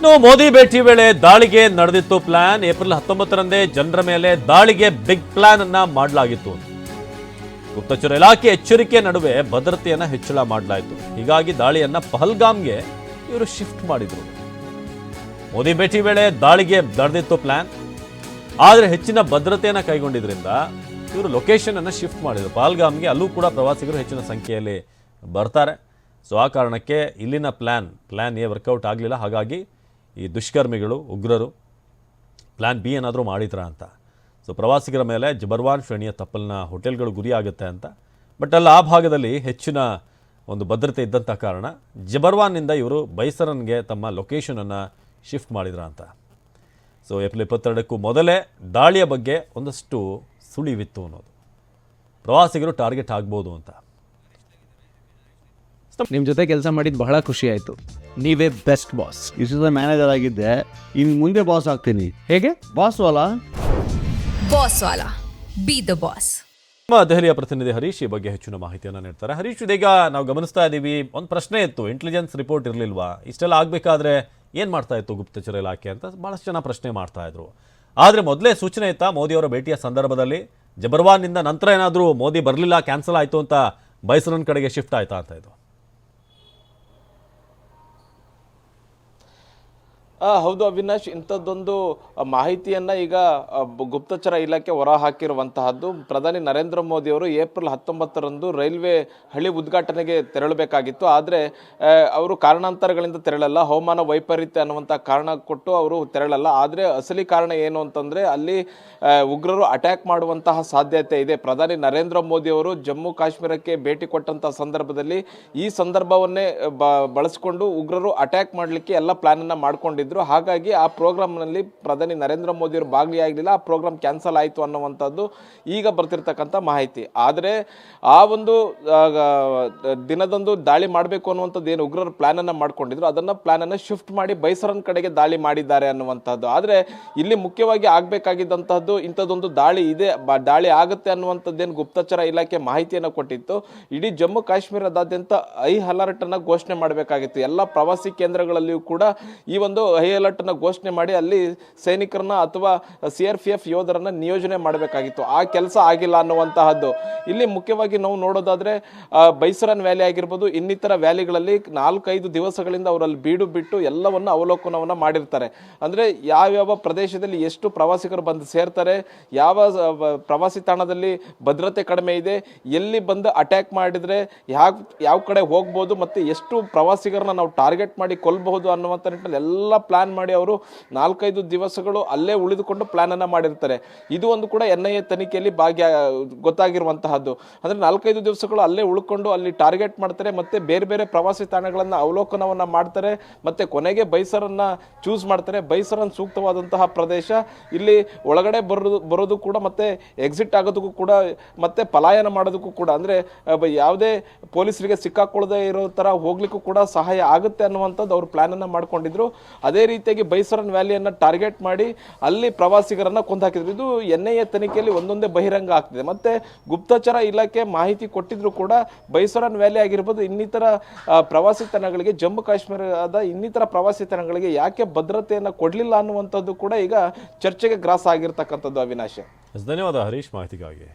ಇನ್ನು ಮೋದಿ ಭೇಟಿ ವೇಳೆ ದಾಳಿಗೆ ನಡೆದಿತ್ತು ಪ್ಲಾನ್. ಏಪ್ರಿಲ್ ಹತ್ತೊಂಬತ್ತರಂದೇ ಜನರ ಮೇಲೆ ದಾಳಿಗೆ ಬಿಗ್ ಪ್ಲಾನ್ ಅನ್ನ ಮಾಡಲಾಗಿತ್ತು. ಗುಪ್ತಚರ ಇಲಾಖೆ ಎಚ್ಚರಿಕೆ ನಡುವೆ ಭದ್ರತೆಯನ್ನ ಹೆಚ್ಚಳ ಮಾಡಲಾಯಿತು. ಹೀಗಾಗಿ ದಾಳಿಯನ್ನ ಪಹಲ್ಗಾಮ್ಗೆ ಇವರು ಶಿಫ್ಟ್ ಮಾಡಿದ್ರು. ಮೋದಿ ಭೇಟಿ ವೇಳೆ ದಾಳಿಗೆ ನಡೆದಿತ್ತು ಪ್ಲಾನ್. ಆದರೆ ಹೆಚ್ಚಿನ ಭದ್ರತೆಯನ್ನು ಕೈಗೊಂಡಿದ್ರಿಂದ ಇವರು ಲೊಕೇಶನ್ ಅನ್ನು ಶಿಫ್ಟ್ ಮಾಡಿದ್ರು. ಪಹಲ್ಗಾಮ್ಗೆ ಅಲ್ಲೂ ಕೂಡ ಪ್ರವಾಸಿಗರು ಹೆಚ್ಚಿನ ಸಂಖ್ಯೆಯಲ್ಲಿ ಬರ್ತಾರೆ. ಸೊ ಆ ಕಾರಣಕ್ಕೆ ಇಲ್ಲಿನ ಪ್ಲ್ಯಾನ್ ಪ್ಲ್ಯಾನ್ ಏ ವರ್ಕೌಟ್ ಆಗಲಿಲ್ಲ. ಹಾಗಾಗಿ ಈ ದುಷ್ಕರ್ಮಿಗಳು, ಉಗ್ರರು ಪ್ಲ್ಯಾನ್ ಬಿ ಏನಾದರೂ ಮಾಡಿದ್ರಾ ಅಂತ. ಸೊ ಪ್ರವಾಸಿಗರ ಮೇಲೆ ಜಬರ್ವಾನ್ ಶ್ರೇಣಿಯ ತಪ್ಪಲಿನ ಹೋಟೆಲ್ಗಳು ಗುರಿ ಆಗುತ್ತೆ ಅಂತ. ಬಟ್ ಅಲ್ಲಿ ಆ ಭಾಗದಲ್ಲಿ ಹೆಚ್ಚಿನ ಒಂದು ಭದ್ರತೆ ಇದ್ದಂಥ ಕಾರಣ ಜಬರ್ವಾನ್ನಿಂದ ಇವರು ಬೈಸರನ್ಗೆ ತಮ್ಮ ಲೊಕೇಶನನ್ನು ಶಿಫ್ಟ್ ಮಾಡಿದ್ರ ಅಂತ. ಸೊ ಏಪ್ರಿಲ್ ಇಪ್ಪತ್ತೆರಡಕ್ಕೂ ಮೊದಲೇ ದಾಳಿಯ ಬಗ್ಗೆ ಒಂದಷ್ಟು ಸುಳಿವಿತ್ತು ಅನ್ನೋದು. ಪ್ರವಾಸಿಗರು ಟಾರ್ಗೆಟ್ ಆಗ್ಬೋದು ಅಂತ. ನಿಮ್ಮ ಜೊತೆ ಕೆಲಸ ಮಾಡಿದ್ದು ಬಹಳ ಖುಷಿ ಆಯಿತು. ನೀವೇ ಬೆಸ್ಟ್ ಬಾಸ್ ಇಷ್ಟು ದಿವಸ ಮ್ಯಾನೇಜರ್ ಆಗಿದ್ದೆ. ಇನ್ನು ಮುಂದೆ ಬಾಸ್ ಆಗ್ತೀನಿ. ಹೇಗೆ? ಬಾಸ್ ವಾಲ? ಬಾಸ್ ವಾಲಾ. ಬಿ ದ ಬಾಸ್ ನಮ್ಮ ದೆಹಲಿಯ ಪ್ರತಿನಿಧಿ ಹರೀಶ್ ಈ ಬಗ್ಗೆ ಹೆಚ್ಚಿನ ಮಾಹಿತಿಯನ್ನು ನೀಡ್ತಾರೆ. ಹರೀಶ್ ಇದೀಗ ನಾವು ಗಮನಿಸ್ತಾ ಇದ್ದೀವಿ ಒಂದು ಪ್ರಶ್ನೆ ಇತ್ತು ಇಂಟೆಲಿಜೆನ್ಸ್ ರಿಪೋರ್ಟ್ ಇರಲಿಲ್ವಾ? ಇಷ್ಟೆಲ್ಲ ಆಗಬೇಕಾದ್ರೆ ಏನು ಮಾಡ್ತಾ ಇತ್ತು ಗುಪ್ತಚರ ಇಲಾಖೆ ಅಂತ ಭಾಳಷ್ಟು ಜನ ಪ್ರಶ್ನೆ ಮಾಡ್ತಾ ಇದ್ರು. ಆದರೆ ಮೊದಲೇ ಸೂಚನೆ ಇತ್ತಾ ಮೋದಿಯವರ ಭೇಟಿಯ ಸಂದರ್ಭದಲ್ಲಿ ಜಬರ್ವಾನ್ನಿಂದ ನಂತರ ಏನಾದರೂ ಮೋದಿ ಬರಲಿಲ್ಲ ಕ್ಯಾನ್ಸಲ್ ಆಯಿತು ಅಂತ ಬೈಸರನ್ ಕಡೆಗೆ ಶಿಫ್ಟ್ ಆಯ್ತಾ ಅಂತ ಇದು ಹೌದು ಅವಿನಾಶ್, ಇಂಥದ್ದೊಂದು ಮಾಹಿತಿಯನ್ನು ಈಗ ಗುಪ್ತಚರ ಇಲಾಖೆ ಹೊರ ಹಾಕಿರುವಂತಹದ್ದು ಪ್ರಧಾನಿ ನರೇಂದ್ರ ಮೋದಿ ಅವರು ಏಪ್ರಿಲ್ ಹತ್ತೊಂಬತ್ತರಂದು ರೈಲ್ವೆ ಹಳಿ ಉದ್ಘಾಟನೆಗೆ ತೆರಳಬೇಕಾಗಿತ್ತು. ಆದರೆ ಅವರು ಕಾರಣಾಂತರಗಳಿಂದ ತೆರಳಲ್ಲ, ಹವಾಮಾನ ವೈಪರೀತ್ಯ ಅನ್ನುವಂಥ ಕಾರಣ ಕೊಟ್ಟು ಅವರು ತೆರಳಲ್ಲ. ಆದರೆ, ಅಸಲಿ ಕಾರಣ ಏನು ಅಂತಂದರೆ, ಅಲ್ಲಿ ಉಗ್ರರು ಅಟ್ಯಾಕ್ ಮಾಡುವಂತಹ ಸಾಧ್ಯತೆ ಇದೆ. ಪ್ರಧಾನಿ ನರೇಂದ್ರ ಮೋದಿ ಅವರು ಜಮ್ಮು ಕಾಶ್ಮೀರಕ್ಕೆ ಭೇಟಿ ಕೊಟ್ಟಂಥ ಸಂದರ್ಭದಲ್ಲಿ ಈ ಸಂದರ್ಭವನ್ನೇ ಬಳಸಿಕೊಂಡು ಉಗ್ರರು ಅಟ್ಯಾಕ್ ಮಾಡಲಿಕ್ಕೆ ಎಲ್ಲ ಪ್ಲಾನನ್ನು ಅನ್ನ ಮಾಡ್ಕೊಂಡಿದ್ರು ಹಾಗಾಗಿ ಆ ಪ್ರೋಗ್ರಾಮ್ನಲ್ಲಿ ಪ್ರಧಾನಿ ನರೇಂದ್ರ ಮೋದಿ ಅವರು ಭಾಗಿಯಾಗಲಿಲ್ಲ. ಆ ಪ್ರೋಗ್ರಾಮ್ ಕ್ಯಾನ್ಸಲ್ ಆಯಿತು ಅನ್ನುವಂಥದ್ದು ಈಗ ಬರ್ತಿರ್ತಕ್ಕಂಥ ಮಾಹಿತಿ. ಆದರೆ ಆ ಒಂದು ದಿನದಂದು ದಾಳಿ ಮಾಡಬೇಕು ಅನ್ನುವಂಥದ್ದು ಏನು ಉಗ್ರರು ಪ್ಲಾನ್ ಅನ್ನ ಮಾಡ್ಕೊಂಡಿದ್ರು. ಅದನ್ನ ಪ್ಲಾನ್ ಅನ್ನ ಶಿಫ್ಟ್ ಮಾಡಿ ಬೈಸರನ್ ಕಡೆಗೆ ದಾಳಿ ಮಾಡಿದ್ದಾರೆ ಅನ್ನುವಂಥದ್ದು. ಆದರೆ ಇಲ್ಲಿ ಮುಖ್ಯವಾಗಿ ಆಗಬೇಕಾಗಿದ್ದಂಥದ್ದು ಇಂಥದ್ದೊಂದು ದಾಳಿ ಇದೆ. ದಾಳಿ ಆಗುತ್ತೆ ಅನ್ನುವಂಥದ್ದೇನು ಗುಪ್ತಚರ ಇಲಾಖೆ ಮಾಹಿತಿಯನ್ನು ಕೊಟ್ಟಿತ್ತು. ಇಡೀ ಜಮ್ಮು ಕಾಶ್ಮೀರದಾದ್ಯಂತ ಐ ಅಲರ್ಟ್ ಅನ್ನ ಘೋಷಣೆ ಮಾಡಬೇಕಾಗಿತ್ತು. ಎಲ್ಲ ಪ್ರವಾಸಿ ಕೇಂದ್ರಗಳಲ್ಲಿಯೂ ಕೂಡ ಈ ಒಂದು ಐ ಅಲರ್ಟ್ ಅನ್ನ ಘೋಷಣೆ ಮಾಡಿ ಅಲ್ಲಿ ಸೈನಿಕರನ್ನ ಅಥವಾ ಸಿ ಆರ್ ಪಿ ಎಫ್ ಯೋಧರನ್ನ ನಿಯೋಜನೆ ಮಾಡಬೇಕಾಗಿತ್ತು. ಆ ಕೆಲಸ ಆಗಿಲ್ಲ ಅನ್ನುವಂತಹದ್ದು. ಇಲ್ಲಿ ಮುಖ್ಯವಾಗಿ ನಾವು ನೋಡೋದಾದ್ರೆ ಬೈಸರನ್ ವ್ಯಾಲಿ ಆಗಿರ್ಬೋದು, ಇನ್ನಿತರ ವ್ಯಾಲಿಗಳಲ್ಲಿ ನಾಲ್ಕೈದು ದಿವಸಗಳಿಂದ ಅವರಲ್ಲಿ ಬೀಡು ಬಿಟ್ಟು ಎಲ್ಲವನ್ನು ಅವಲೋಕನವನ್ನ ಮಾಡಿರ್ತಾರೆ. ಅಂದ್ರೆ ಯಾವ್ಯಾವ ಪ್ರದೇಶದಲ್ಲಿ ಎಷ್ಟು ಪ್ರವಾಸಿಗರು ಬಂದು ಸೇರ್ತಾರೆ, ಯಾವ ಪ್ರವಾಸಿ ತಾಣದಲ್ಲಿ ಭದ್ರತೆ ಕಡಿಮೆ ಇದೆ, ಎಲ್ಲಿ ಬಂದು ಅಟ್ಯಾಕ್ ಮಾಡಿದ್ರೆ ಯಾವ ಯಾವ ಕಡೆ ಹೋಗ್ಬೋದು, ಮತ್ತೆ ಎಷ್ಟು ಪ್ರವಾಸಿಗರನ್ನ ನಾವು ಟಾರ್ಗೆಟ್ ಮಾಡಿ ಕೊಲ್ಲಬಹುದು ಅನ್ನುವಂಥ ನಿಟ್ಟಿನಲ್ಲಿ ಎಲ್ಲ ಪ್ಲಾನ್ ಮಾಡಿ ಅವರು ನಾಲ್ಕೈದು ದಿವಸಗಳು ಅಲ್ಲೇ ಉಳಿದುಕೊಂಡು ಪ್ಲಾನ್ ಅನ್ನ ಮಾಡಿರ್ತಾರೆ. ಇದು ಒಂದು ಕೂಡ ಎನ್ ಐ ಎ ತನಿಖೆಯಲ್ಲಿ ಭಾಗ್ಯ, ಗೊತ್ತಾಗಿರುವಂತಹದ್ದು. ಅಂದ್ರೆ ನಾಲ್ಕೈದು ದಿವಸಗಳು ಅಲ್ಲೇ ಉಳ್ಕೊಂಡು ಅಲ್ಲಿ ಟಾರ್ಗೆಟ್ ಮಾಡ್ತಾರೆ, ಮತ್ತೆ ಬೇರೆ ಬೇರೆ ಪ್ರವಾಸಿ ತಾಣಗಳನ್ನು ಅವಲೋಕನವನ್ನ ಮಾಡ್ತಾರೆ, ಮತ್ತೆ ಕೊನೆಗೆ ಬೈಸರನ್ನು ಚೂಸ್ ಮಾಡ್ತಾರೆ. ಬೈಸರನ್ನು ಸೂಕ್ತವಾದಂತಹ ಪ್ರದೇಶ, ಇಲ್ಲಿ ಒಳಗಡೆ ಬರೋದು ಬರೋದು ಕೂಡ, ಮತ್ತೆ ಎಕ್ಸಿಟ್ ಆಗೋದಕ್ಕೂ ಕೂಡ, ಮತ್ತೆ ಪಲಾಯನ ಮಾಡೋದಕ್ಕೂ ಕೂಡ, ಅಂದ್ರೆ ಯಾವುದೇ ಪೊಲೀಸರಿಗೆ ಸಿಕ್ಕಾಕೊಳ್ಳದೆ ಇರೋ ಥರ ಹೋಗ್ಲಿಕ್ಕೂ ಕೂಡ ಸಹಾಯ ಆಗುತ್ತೆ ಅನ್ನುವಂಥದ್ದು ಅವ್ರು ಪ್ಲಾನ್ ಅನ್ನ ಮಾಡ್ಕೊಂಡಿದ್ರು. ಅದೇ ರೀತಿಯಾಗಿ ಬೈಸರನ್ ವ್ಯಾಲಿಯನ್ನು ಟಾರ್ಗೆಟ್ ಮಾಡಿ ಅಲ್ಲಿ ಪ್ರವಾಸಿಗರನ್ನ ಕೊಂದಾಕಿದ್ರು ಇದು ಎನ್ ಐ ಎ ತನಿಖೆಯಲ್ಲಿ ಒಂದೊಂದೇ ಬಹಿರಂಗ ಆಗ್ತಿದೆ. ಮತ್ತೆ ಗುಪ್ತಚರ ಇಲಾಖೆ ಮಾಹಿತಿ ಕೊಟ್ಟಿದ್ರು ಕೂಡ ಬೈಸರನ್ ವ್ಯಾಲಿ ಆಗಿರ್ಬೋದು, ಇನ್ನಿತರ ಪ್ರವಾಸಿ ತಾಣಗಳಿಗೆ, ಜಮ್ಮು ಕಾಶ್ಮೀರದ ಇನ್ನಿತರ ಪ್ರವಾಸಿ ತಾಣಗಳಿಗೆ ಯಾಕೆ ಭದ್ರತೆಯನ್ನು ಕೊಡಲಿಲ್ಲ ಅನ್ನುವಂಥದ್ದು ಕೂಡ ಈಗ ಚರ್ಚೆಗೆ ಗ್ರಾಸ ಆಗಿರ್ತಕ್ಕಂಥದ್ದು ಅವಿನಾಶ. ಧನ್ಯವಾದ ಹರೀಶ್ ಮಾಹಿತಿಗಾಗಿ.